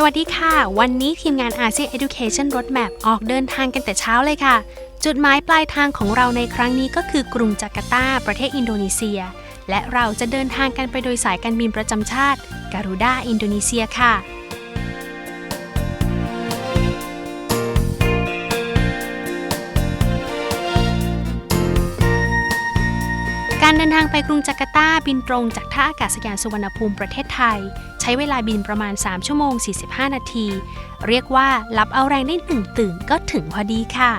สวัสดีค่ะ วันนี้ทีมงานอาเซียน Education Roadmap ออกเดินทางกันแต่เช้าเลยค่ะ จุดหมายปลายทางของเราในครั้งนี้ก็คือกรุงจาการ์ตา ประเทศอินโดนีเซีย และเราจะเดินทางกันไปโดยสายการบินประจำชาติการูด้าอินโดนีเซียค่ะการเดินทางไปกรุงจาการ์ตาบินตรงจากท่าอากาศยานสุวรรณภูมิประเทศไทย ใช้เวลาบินประมาณ 3 ชั่วโมง 45 นาที เรียกว่าหลับเอาแรงได้หนึ่งตื่นก็ถึงพอดีค่ะ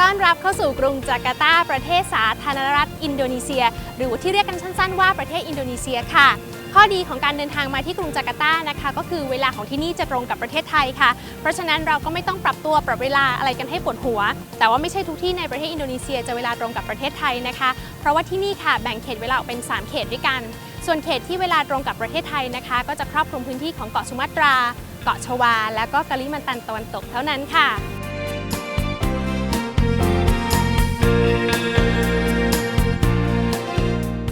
ต้อนรับเข้าสู่กรุงจาการ์ตา ประเทศสาธารณรัฐอินโดนีเซีย หรือที่เรียกกันสั้น ๆ ว่าประเทศอินโดนีเซียค่ะ ข้อดีของการเดินทางมาที่กรุงจาการ์ตานะคะ ก็คือเวลาของที่นี่จะตรงกับประเทศไทยค่ะ เพราะฉะนั้นเราก็ไม่ต้องปรับตัวปรับเวลาอะไรกันให้ปวดหัว แต่ว่าไม่ใช่ทุกที่ในประเทศอินโดนีเซียจะเวลาตรงกับประเทศไทยนะคะ เพราะว่าที่นี่ค่ะแบ่งเขตเวลาออกเป็น 3 เขตด้วยกัน ส่วนเขตที่เวลาตรงกับประเทศไทยนะคะ ก็จะครอบคลุมพื้นที่ของเกาะสุมาตรา เกาะชวา และก็กะลิมันตันตะวันตกเท่านั้นค่ะ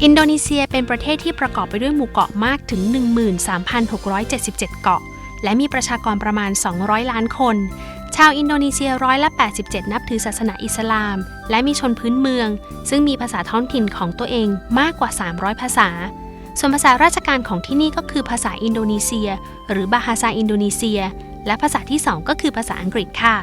อินโดนีเซียเป็นประเทศที่ประกอบไปด้วยหมู่เกาะมากถึง 13,677 เกาะ และมีประชากรประมาณ 200 ล้านคน ชาวอินโดนีเซียร้อยละ87 นับถือศาสนาอิสลาม และมีชนพื้นเมือง ซึ่งมีภาษาท้องถิ่นของตัวเองมากกว่า 300 ภาษา ส่วนภาษาราชการของที่นี่ก็คือภาษาอินโดนีเซีย หรือบาฮาซาอินโดนีเซีย และภาษาที่ 2 ก็คือภาษาอังกฤษค่ะ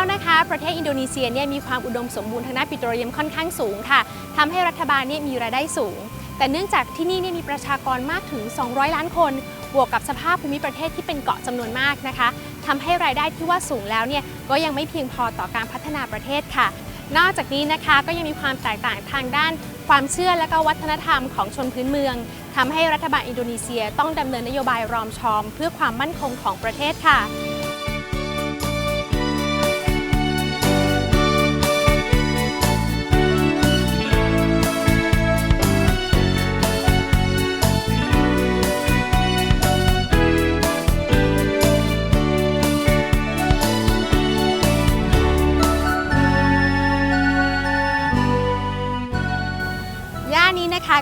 แล้วนะคะ ประเทศอินโดนีเซียเนี่ยมีความอุดมสมบูรณ์ทางด้านปิโตรเลียมค่อนข้างสูงค่ะทำให้รัฐบาลเนี่ยมีรายได้สูง แต่เนื่องจากที่นี่เนี่ยมีประชากรมากถึง 200 ล้านคน บวกกับสภาพภูมิประเทศที่เป็นเกาะจำนวนมากนะคะทำให้รายได้ที่ว่าสูงแล้วเนี่ยก็ยังไม่เพียงพอต่อการพัฒนาประเทศค่ะ นอกจากนี้นะคะก็ยังมีความแตกต่างทางด้านความเชื่อและก็วัฒนธรรมของชนพื้นเมืองทำให้รัฐบาลอินโดนีเซียต้องดำเนินนโยบายรอมชอม เพื่อความมั่นคงของประเทศค่ะ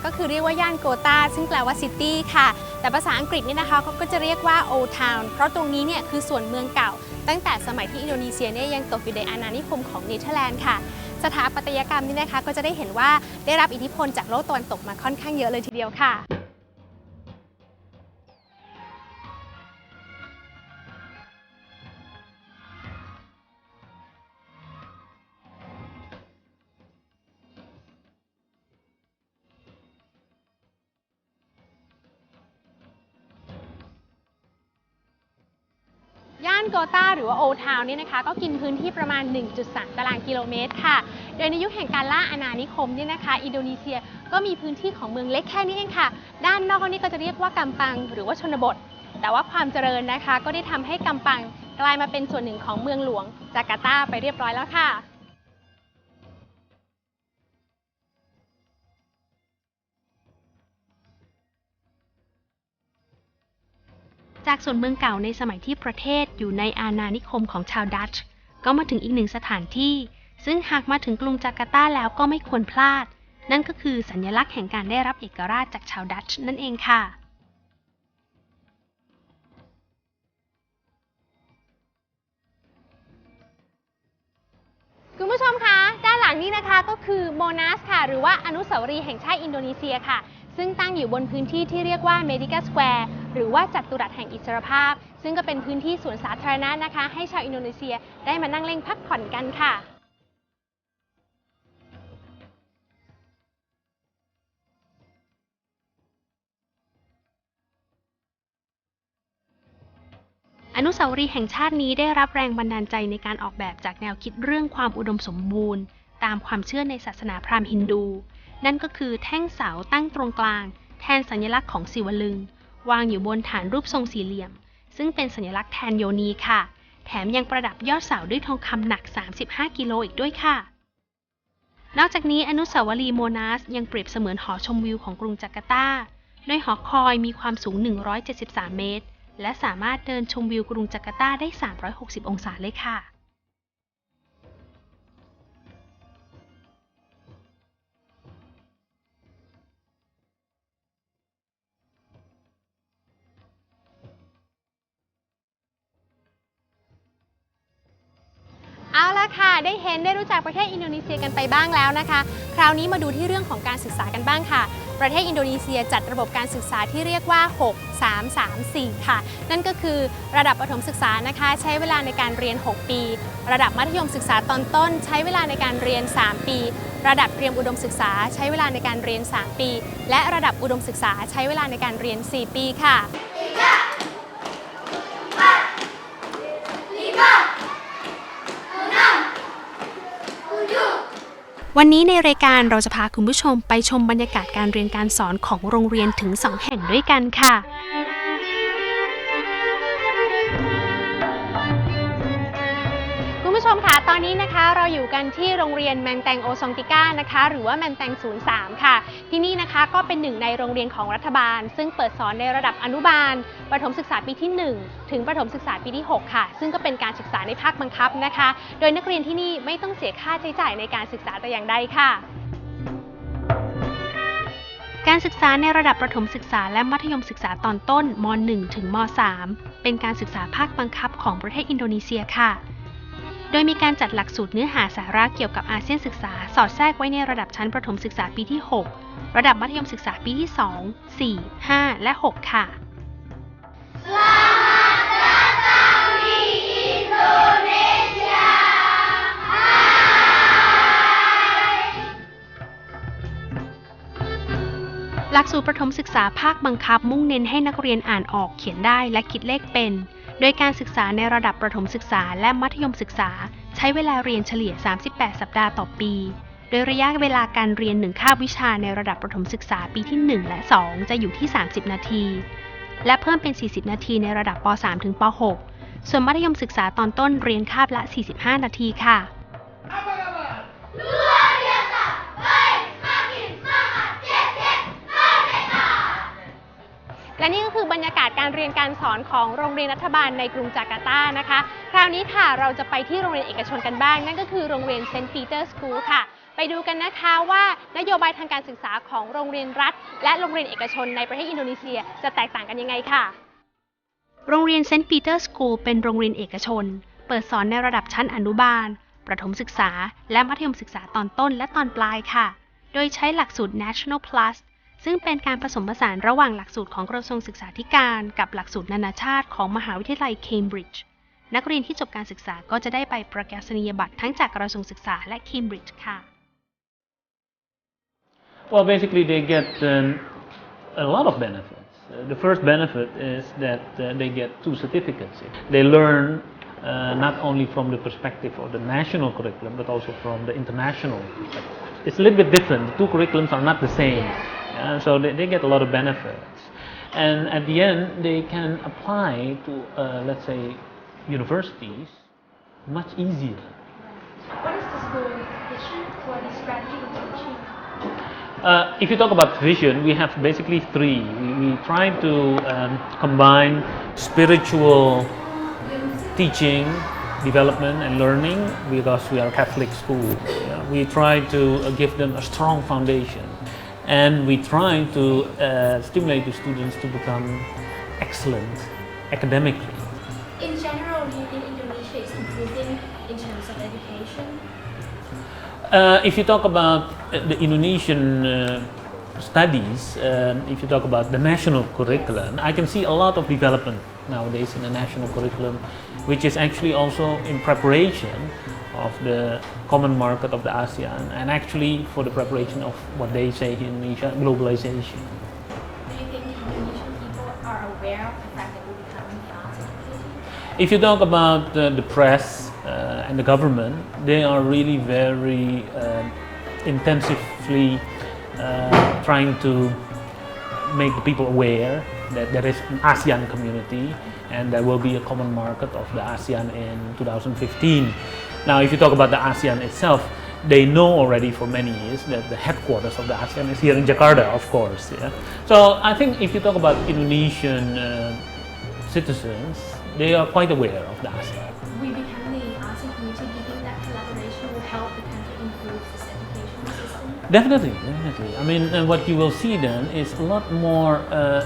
ก็คือเรียกว่าย่านโกตาซึ่งแปลว่าซิตี้ค่ะ แต่ภาษาอังกฤษนี่นะคะเขาก็จะเรียกว่าโอทาวน์เพราะตรงนี้เนี่ยคือส่วนเมืองเก่า ตั้งแต่สมัยที่อินโดนีเซียเนี่ยยังตกอยู่ในอาณานิคมของเนเธอร์แลนด์ค่ะ สถาปัตยกรรมนี่นะคะก็จะได้เห็นว่าได้รับอิทธิพลจากโลกตะวันตกมาค่อนข้างเยอะเลยทีเดียวค่ะ กต้าหรือว่าโอทาวเนี่ยนะคะก็กินพื้นที่ประมาณ 1.3 ตารางกิโลเมตรค่ะ โดยในยุคแห่งการล่าอาณานิคมเนี่ยนะคะ อินโดนีเซียก็มีพื้นที่ของเมืองเล็กแค่นี้เองค่ะ ด้านนอกนี่ก็จะเรียกว่ากำปังหรือว่าชนบท แต่ว่าความเจริญนะคะ ก็ได้ทำให้กำปังกลายมาเป็นส่วนหนึ่งของเมืองหลวงจาการ์ตาไปเรียบร้อยแล้วค่ะ จากส่วนเมืองเก่าในสมัยที่ประเทศอยู่ในอาณานิคมของชาวดัตช์ก็มาถึงอีกหนึ่งสถานที่ ซึ่งหากมาถึงกรุงจาการ์ตาแล้วก็ไม่ควรพลาด นั่นก็คือสัญลักษณ์แห่งการได้รับเอกราชจากชาวดัตช์นั่นเองค่ะคุณผู้ชมคะ ด้านหลังนี้นะคะก็คือโมนัสค่ะ หรือว่าอนุสาวรีย์แห่งชาติอินโดนีเซียค่ะ ซึ่งตั้งอยู่บนพื้นที่ที่เรียกว่าเมดิกาสแควร์หรือว่าจัตุรัสแห่งอิสรภาพ ซึ่งก็เป็นพื้นที่สวนสาธารณะนะคะ ให้ชาวอินโดนีเซียได้มานั่งเล่นพักผ่อนกันค่ะอนุสาวรีย์แห่งชาตินี้ได้รับแรงบันดาลใจในการออกแบบจากแนวคิดเรื่องความอุดมสมบูรณ์ ตามความเชื่อในศาสนาพราหมณ์ฮินดู นั่นก็คือแท่งเสาตั้งตรงกลาง แทนสัญลักษณ์ของศิวลึง วางอยู่บนฐานรูปทรงสี่เหลี่ยม ซึ่งเป็นสัญลักษณ์แทนโยนีค่ะ แถมยังประดับยอดเสาด้วยทองคำหนัก 35 กิโลอีกด้วยค่ะ นอกจากนี้อนุสาวรีย์โมนาสยังเปรียบเสมือนหอชมวิวของกรุงจาการ์ตาโดยหอคอยมีความสูง 173 เมตร และสามารถเดินชมวิวกรุงจาการ์ตาได้ 360 องศาเลยค่ะ เอาละค่ะ ได้เห็นได้รู้จักประเทศอินโดนีเซียกันไปบ้างแล้วนะคะ คราวนี้มาดูที่เรื่องของการศึกษากันบ้างค่ะ ประเทศอินโดนีเซียจัดระบบการศึกษาที่เรียกว่า 6 3 3 4 ค่ะ นั่นก็คือระดับประถมศึกษานะคะ ใช้เวลาในการเรียน 6 ปี ระดับมัธยมศึกษาตอนต้น ใช้เวลาในการเรียน 3 ปี ระดับเตรียมอุดมศึกษา ใช้เวลาในการเรียน 3 ปี และระดับอุดมศึกษาใช้เวลาในการเรียน 4 ปีค่ะ วันนี้ในรายการเราจะพาคุณผู้ชมไปชมบรรยากาศการเรียนการสอนของโรงเรียนถึง 2 แห่งด้วยกันค่ะ ชมคะตอนนี้นะคะเราอยู่กันที่โรงเรียนแมนแตงโอซองติก้านะคะ หรือว่าแมนแตง 03 ค่ะ ที่นี่นะคะก็เป็นหนึ่งในโรงเรียนของรัฐบาล ซึ่งเปิดสอนในระดับอนุบาล ประถมศึกษาปีที่ 1 ถึงประถมศึกษาปีที่ 6 ค่ะ ซึ่งก็เป็นการศึกษาในภาคบังคับนะคะ โดยนักเรียนที่นี่ไม่ต้องเสียค่าใช้จ่ายในการศึกษาแต่อย่างใดค่ะการศึกษาในระดับประถมศึกษาและมัธยมศึกษาตอนต้นม .1 ถึงม .3 เป็นการศึกษาภาคบังคับของประเทศอินโดนีเซียค่ะ โดยมีการจัดหลักสูตรเนื้อหาสาระเกี่ยวกับอาเซียนศึกษา สอดแทรกไว้ในระดับชั้นประถมศึกษาปีที่ 6 ระดับมัธยมศึกษาปีที่ 2 4 5 และ 6 ค่ะหลักสูตรประถมศึกษาภาคบังคับมุ่งเน้นให้นักเรียนอ่านออกเขียนได้และคิดเลขเป็น โดยการศึกษาในระดับประถมศึกษาและมัธยมศึกษา ใช้เวลาเรียนเฉลี่ย 38 สัปดาห์ต่อปี โดยระยะเวลาการเรียนหนึ่งคาบวิชาในระดับประถมศึกษาปีที่ 1 และ 2 จะอยู่ที่ 30 นาที และเพิ่มเป็น 40 นาทีในระดับป .3 ถึงป .6 ส่วนมัธยมศึกษาตอนต้นเรียนคาบละ 45 นาทีค่ะ และนี่ก็คือบรรยากาศการเรียนการสอนของโรงเรียนรัฐบาลในกรุงจาการ์ตานะคะ คราวนี้ค่ะเราจะไปที่โรงเรียนเอกชนกันบ้าง นั่นก็คือโรงเรียนเซนต์ปีเตอร์สคูลค่ะ ไปดูกันนะคะว่านโยบายทางการศึกษาของโรงเรียนรัฐ และโรงเรียนเอกชนในประเทศอินโดนีเซีย จะแตกต่างกันยังไงค่ะ โรงเรียนเซนต์ปีเตอร์สคูลเป็นโรงเรียนเอกชน เปิดสอนในระดับชั้นอนุบาล ประถมศึกษา และมัธยมศึกษาตอนต้นและตอนปลายค่ะ โดยใช้หลักสูตร National Plus ซึ่งเป็นการผสมผสานระหว่างหลักสูตรของกระทรวงศึกษาธิการกับหลักสูตรนานาชาติของมหาวิทยาลัยเคมบริดจ์นักเรียนที่จบการศึกษาก็จะได้ไปประกาศนียบัตรทั้งจากกระทรวงศึกษาและเคมบริดจ์ค่ะ Well, basically, they get um, a lot of benefits. Uh, the first benefit is that uh, they get two certificates. They learn uh, not only from the perspective of the national curriculum, but also from the international perspective. It's a little bit different. The two curriculums are not the same. Yeah, so they, they get a lot of benefits. And at the end, they can apply to, uh, let's say, universities much easier. What is the school vision? What is strategy for teaching? Uh, if you talk about vision, we have basically three. We, we try to um, combine spiritual teaching, development, and learning because we are a Catholic school. Yeah, We try to uh, give them a strong foundation, and we try to uh, stimulate the students to become excellent academically. In general, do you think Indonesia is improving in terms of education? Uh, if you talk about uh, the Indonesian uh, studies, um, if you talk about the national curriculum, I can see a lot of development nowadays in the national curriculum, which is actually also in preparation of the common market of the ASEAN and actually for the preparation of what they say in Indonesia, globalization. Do you think Indonesian people are aware of the fact that we're becoming the ASEAN? If you talk about uh, the press uh, and the government, they are really very uh, intensively uh, trying to make the people aware that there is an ASEAN community and there will be a common market of the ASEAN in 2015. Now, if you talk about the ASEAN itself, they know already for many years that the headquarters of the ASEAN is here in Jakarta, of course. Yeah? So I think if you talk about Indonesian uh, citizens, they are quite aware of the ASEAN. Definitely, definitely. I mean, uh, what you will see then is a lot more uh,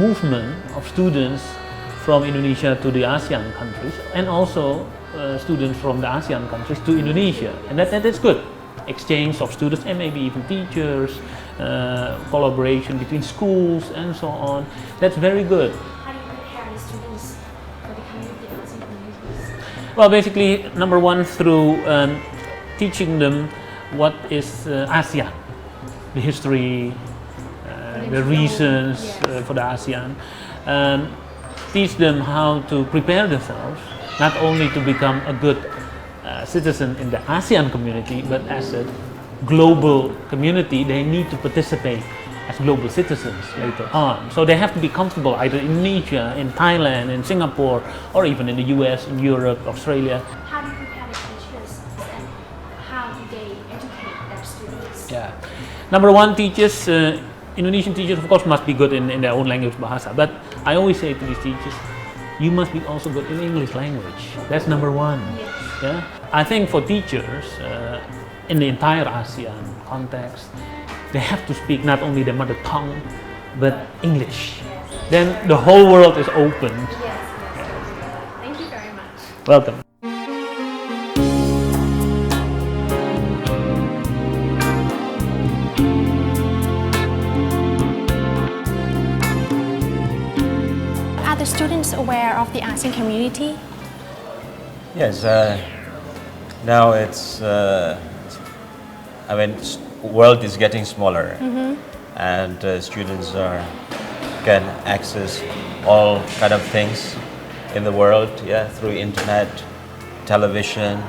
movement of students from Indonesia to the ASEAN countries, and also uh, students from the ASEAN countries to Indonesia, and that, that is good. Exchange of students and maybe even teachers, uh, collaboration between schools, and so on. That's very good. How do you prepare the students for becoming the ASEAN communities? Well, basically, number one, through um, teaching them what is uh, ASEAN, the history, uh, the reasons uh, for the ASEAN. Um, teach them how to prepare themselves, not only to become a good uh, citizen in the ASEAN community, but as a global community, they need to participate as global citizens later on. So they have to be comfortable either in Indonesia, in Thailand, in Singapore, or even in the US, in Europe, Australia. Number one, teachers, uh, Indonesian teachers, of course, must be good in, in their own language, Bahasa. But I always say to these teachers, you must be also good in English language. That's number one. Yeah. I think for teachers uh, in the entire ASEAN context, they have to speak not only their mother tongue, but English. Then the whole world is open. Yes, yes. Thank you very much. Welcome. Of the ASEAN community? Yes, uh, now it's, uh, I mean, world is getting smaller, and uh, students are can access all kind of things in the world, yeah, through internet, television.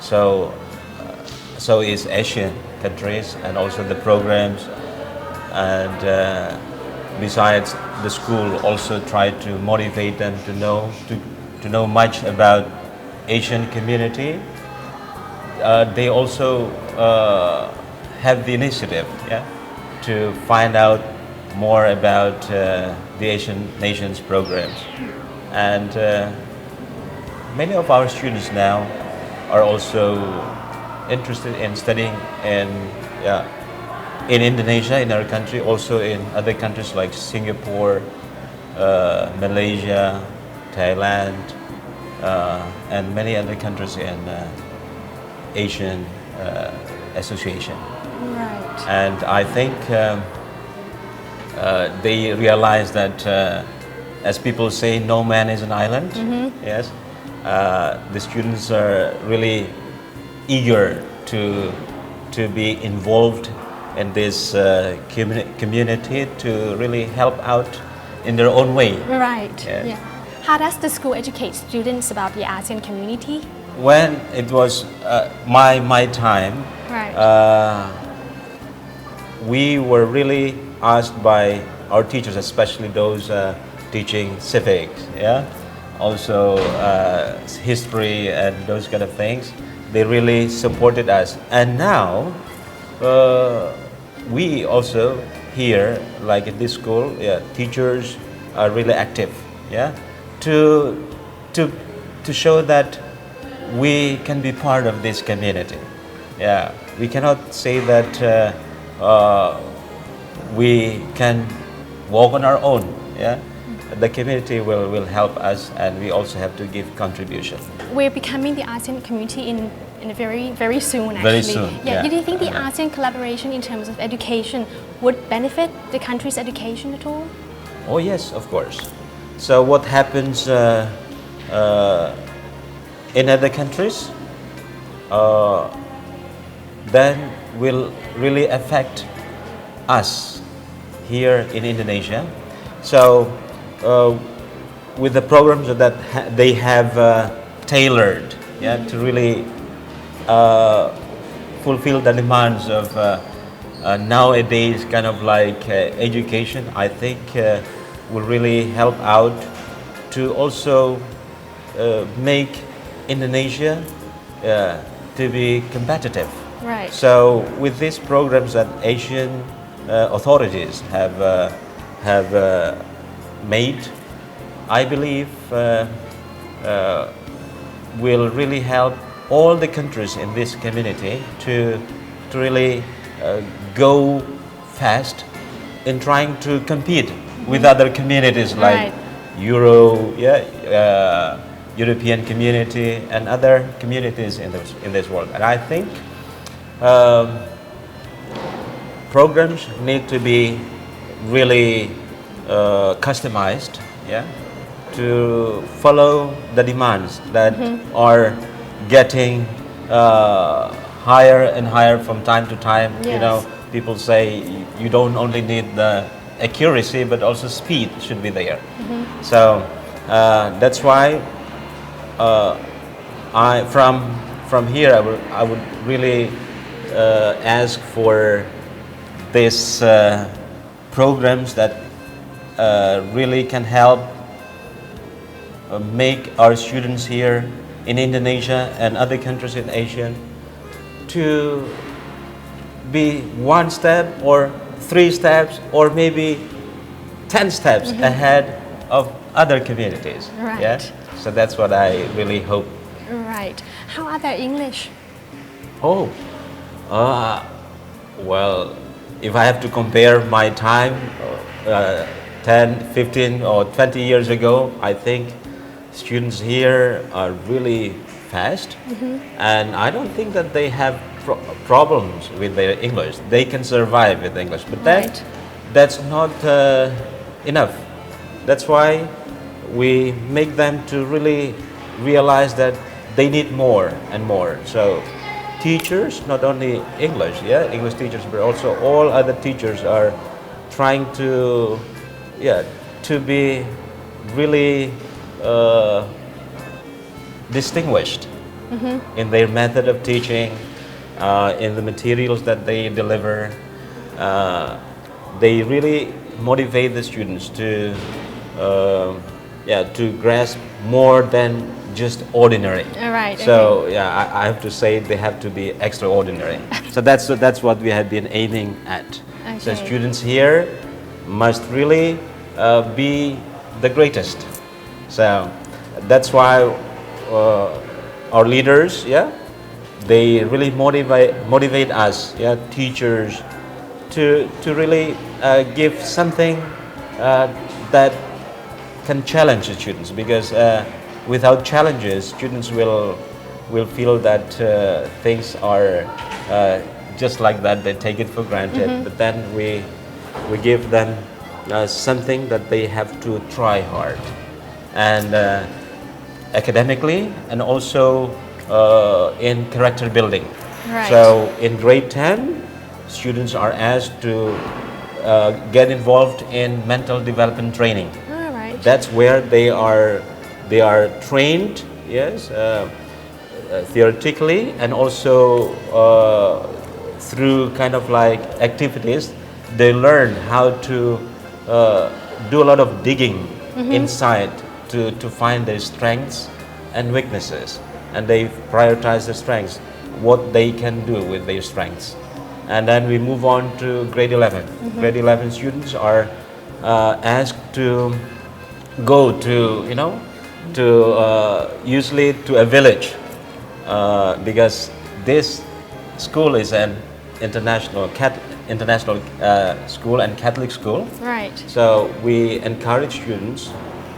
So, uh, so is Asian countries, and also the programs, and uh, besides the school also try to motivate them to know to, to know much about Asian community. Uh, they also uh, have the initiative, yeah, to find out more about uh, the Asian nations programs, and uh, many of our students now are also interested in studying in yeah, in Indonesia, in our country, also in other countries like Singapore, uh, Malaysia, Thailand, uh, and many other countries in uh, Asian uh, Association. Right. And I think um, uh, they realize that, uh, as people say, no man is an island. Yes, uh, the students are really eager to to be involved in this uh, communi- community to really help out in their own way. Right. Yes. Yeah. How does the school educate students about the ASEAN community? When it was uh, my my time, Right. uh, we were really asked by our teachers, especially those uh, teaching civics, yeah, also uh, history and those kind of things. They really supported us, and now uh, we also here, like in this school, yeah, teachers are really active, yeah, to to to show that we can be part of this community. Yeah, we cannot say that uh, uh, we can walk on our own. Yeah, the community will, will help us, and we also have to give contribution. We're becoming the ASEAN community in, in a very, very soon actually. Very soon, Yeah. yeah. Do you think the ASEAN collaboration in terms of education would benefit the country's education at all? Oh yes, of course. So what happens uh, uh, in other countries, uh, then will really affect us here in Indonesia. So uh, with the programs that ha- they have uh, tailored, yeah, to really fulfill the demands of uh, uh, nowadays kind of like uh, education, I think uh, will really help out to also uh, make Indonesia uh, to be competitive. Right. So with these programs that Asian uh, authorities have uh, have uh, made, I believe uh, uh, will really help all the countries in this community to to really uh, go fast in trying to compete with other communities like Right. Euro, yeah, uh, European community and other communities in this in this world. And I think um, programs need to be really uh, customized, yeah, to follow the demands that are getting uh, higher and higher from time to time. You know, people say you don't only need the accuracy, but also speed should be there. So uh, that's why uh, I from from here I would I would really uh, ask for these uh, programs that uh, really can help uh, make our students here in Indonesia and other countries in Asia to be one step or three steps or maybe 10 steps ahead of other communities. Right. Yeah? So that's what I really hope. Right. How are their English? Oh, uh, well, if I have to compare my time uh, 10, 15, or 20 years ago, I think students here are really fast. And I don't think that they have pro- problems with their English. They can survive with English. But that, Right. that's not uh, enough. That's why we make them to really realize that they need more and more. So teachers, not only English, yeah, English teachers, but also all other teachers are trying to, yeah, to be really uh, distinguished in their method of teaching, uh, in the materials that they deliver. Uh, they really motivate the students to, uh, yeah, to grasp more than just ordinary. All right, So yeah, I, I have to say they have to be extraordinary. so that's that's what we have been aiming at. So students here must really uh, be the greatest. So that's why uh, our leaders, yeah, they really motivate motivate us, yeah, teachers, to to really uh, give something uh, that can challenge the students because uh, without challenges, students will will feel that uh, things are uh, just like that. They take it for granted. But then we we give them uh, something that they have to try hard, and uh, academically and also uh, in character building. Right. So in grade 10, students are asked to uh, get involved in mental development training. All right. That's where they are they are trained, yes, uh, uh, theoretically and also uh, through kind of like activities. They learn how to uh, do a lot of digging inside to, to find their strengths and weaknesses, and they prioritize the strengths, what they can do with their strengths, and then we move on to grade 11. Grade 11 students are uh, asked to go to, you know, to uh, usually to a village uh, because this school is an international cat, international uh, school and Catholic school. right So we encourage students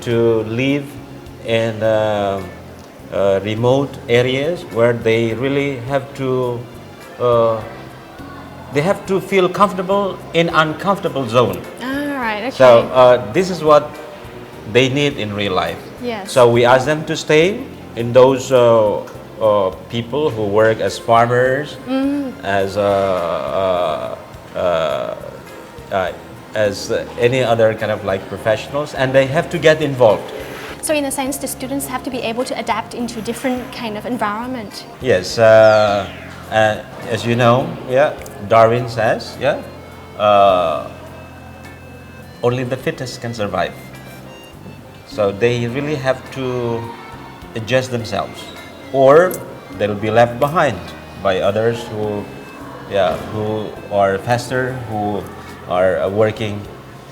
to live in uh, uh, remote areas where they really have to uh, they have to feel comfortable in uncomfortable zone. all right okay So uh, this is what they need in real life. Yes. So we ask them to stay in those uh, uh, people who work as farmers, as uh, uh, uh, uh, as uh, any other kind of like professionals, and they have to get involved. so in a sense the students have to be able to adapt into a different kind of environment Yes, uh, and as you know, yeah, Darwin says, yeah, uh, only the fittest can survive. So they really have to adjust themselves, or they'll be left behind by others who, yeah, who are faster, who are uh, working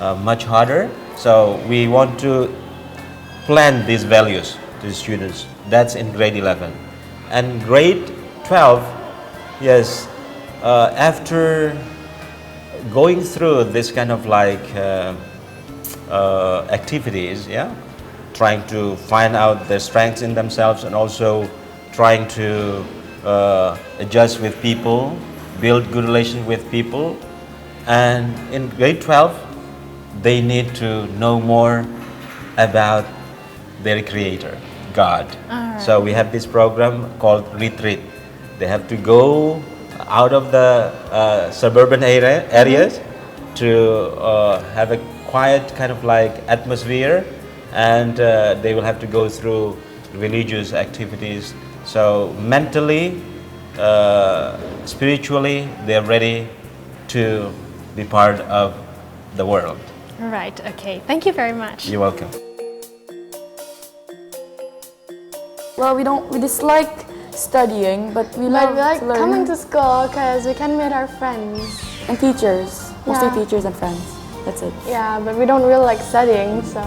uh, much harder. So we want to plant these values to the students. That's in grade 11. And grade 12, yes, uh, after going through this kind of like uh, uh, activities, yeah, trying to find out their strengths in themselves and also trying to uh, adjust with people, build good relations with people. And in grade 12, they need to know more about their creator, God. So we have this program called Retreat. They have to go out of the uh, suburban area, areas to uh, have a quiet kind of like atmosphere and uh, they will have to go through religious activities. So mentally, uh, spiritually, they're ready to be part of the world. Right, okay thank you very much You're welcome. Well, we don't we dislike studying, but we But love we like to learn. coming to school because we can meet our friends. and teachers, mostly Yeah. teachers and friends. That's it. Yeah, but we don't really like studying, so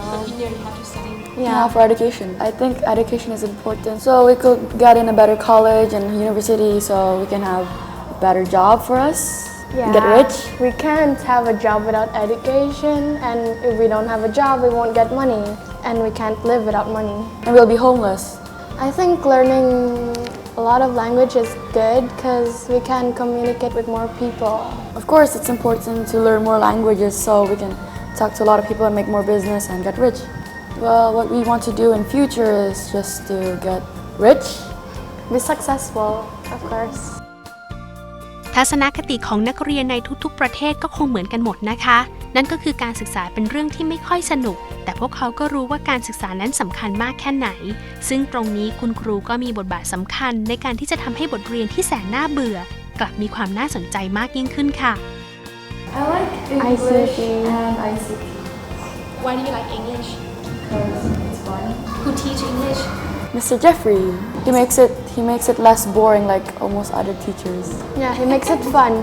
Yeah, for education. I think education is important. So we could get in a better college and university, so we can have a better job for us. Yeah. Get rich. We can't have a job without education, and if we don't have a job, we won't get money, and we can't live without money. And we'll be homeless. I think learning a lot of language is good because we can communicate with more people. Of course, it's important to learn more languages so we can talk to a lot of people and make more business and get rich. Well, what we want to do in future is just to get rich Be successful, of course. ทัศนคติของนักเรียนในทุกๆ ประเทศก็คงเหมือนกันหมดนะคะ นั่นก็คือการศึกษาเป็นเรื่องที่ไม่ค่อยสนุก แต่พวกเขาก็รู้ว่าการศึกษานั้นสำคัญมากแค่ไหน ซึ่งตรงนี้คุณครูก็มีบทบาทสำคัญ ในการที่จะทำให้บทเรียนที่แสนน่าเบื่อ กลับมีความน่าสนใจมากยิ่งขึ้นค่ะ I like ICT. and ICT Why do you like English? because it's fun. Who teach English? Mr. Jeffrey, he makes it he makes it less boring like almost other teachers. Yeah, he makes it fun.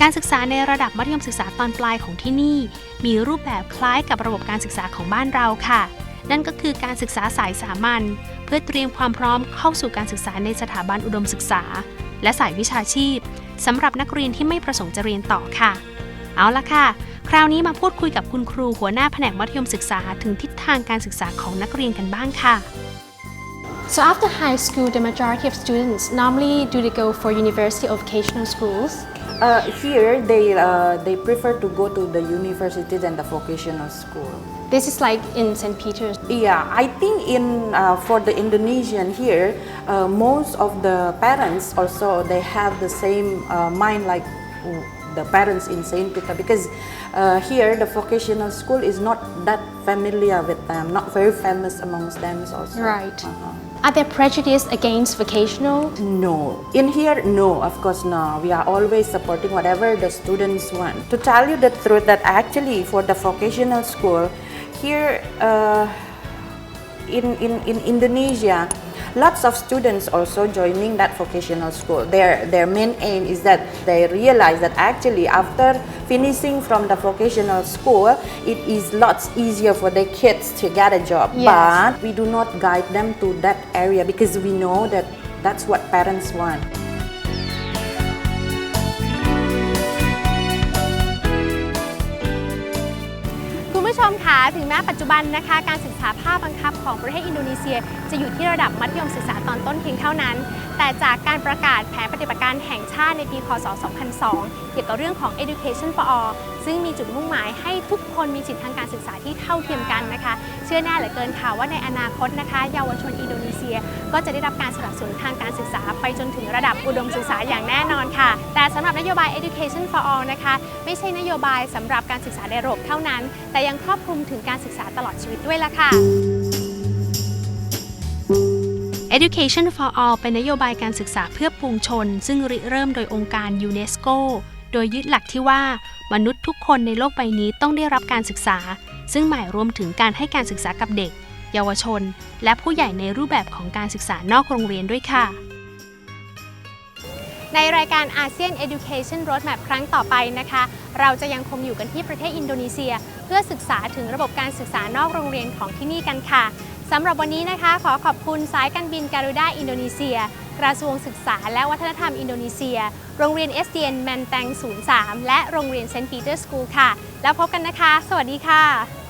การศึกษาในระดับมัธยมศึกษาตอนปลายของที่นี่ มีรูปแบบคล้ายกับระบบการศึกษาของบ้านเราค่ะ นั่นก็คือการศึกษาสายสามัญเพื่อเตรียมความพร้อมเข้าสู่การศึกษาในสถาบันอุดมศึกษา และสายวิชาชีพสำหรับนักเรียนที่ไม่ประสงค์จะเรียนต่อค่ะ เอาละค่ะ คราวนี้มาพูดคุยกับคุณครูหัวหน้าแผนกมัธยมศึกษาถึงทิศทางการศึกษาของนักเรียนกันบ้างค่ะ So after high school, the majority of students normally do they go for university or vocational schools? Uh, here, they, uh, they prefer to go to the universities and the vocational school. This is like in St. Peter's. Yeah, I think in uh, for the Indonesian here, uh, most of the parents also they have the same uh, mind like the parents in Saint Peter because uh, here the vocational school is not that familiar with them, not very famous amongst them also. Right. Uh-huh. Are there prejudice against vocational? No. In here, no, of course, no. We are always supporting whatever the students want. To tell you the truth, that actually for the vocational school, here uh, in, in, in Indonesia, lots of students also joining that vocational school. Their, their main aim is that they realize that actually after finishing from the vocational school, it is lots easier for the kids to get a job. Yes. But we do not guide them to that area because we know that that's what parents want. ผู้ชมคะถึงแม้ปัจจุบันนะคะ การศึกษาภาคบังคับของประเทศอินโดนีเซีย จะอยู่ที่ระดับมัธยมศึกษาตอนต้นเพียงเท่านั้น แต่จากการประกาศแผนปฏิบัติการแห่งชาติในปีคศ2002 เกี่ยวกับเรื่องของ Education for All ซึ่งมีจุดมุ่งหมายให้ทุกคนมีสิทธิทางการศึกษาที่เท่าเทียมกันนะคะ เชื่อแน่เหลือเกินค่ะว่าในอนาคตนะคะ เยาวชนอินโดนีเซีย ก็จะได้รับการสนับสนุนทางการศึกษา ไปจนถึงระดับอุดมศึกษาอย่างแน่นอนค่ะ แต่สำหรับนโยบาย Education for All นะคะไม่ใช่นโยบายสำหรับการศึกษาในระบบเท่านั้น แต่ยังครอบคลุมถึงการศึกษาตลอดชีวิตด้วยล่ะค่ะ Education for All เป็นนโยบายการศึกษาเพื่อปวงชน ซึ่งริเริ่มโดยองค์การยูเนสโกโดยยึดหลักที่ว่า มนุษย์ทุกคนในโลกใบนี้ต้องได้รับการศึกษา ซึ่งหมายรวมถึงการให้การศึกษากับเด็ก เยาวชน และผู้ใหญ่ในรูปแบบของการศึกษานอกโรงเรียนด้วยค่ะ ในรายการอาเซียน Education Roadmap ครั้งต่อไปนะคะ เราจะยังคงอยู่กันที่ประเทศอินโดนีเซีย เพื่อศึกษาถึงระบบการศึกษานอกโรงเรียนของที่นี่กันค่ะสำหรับวันนี้นะคะ ขอขอบคุณสายการบินการูด้าอินโดนีเซีย กระทรวงศึกษาและวัฒนธรรมอินโดนีเซีย โรงเรียน SDN แมนแตง03 และโรงเรียนเซนต์ปีเตอร์สกูลค่ะ แล้วพบกันนะคะ สวัสดีค่ะ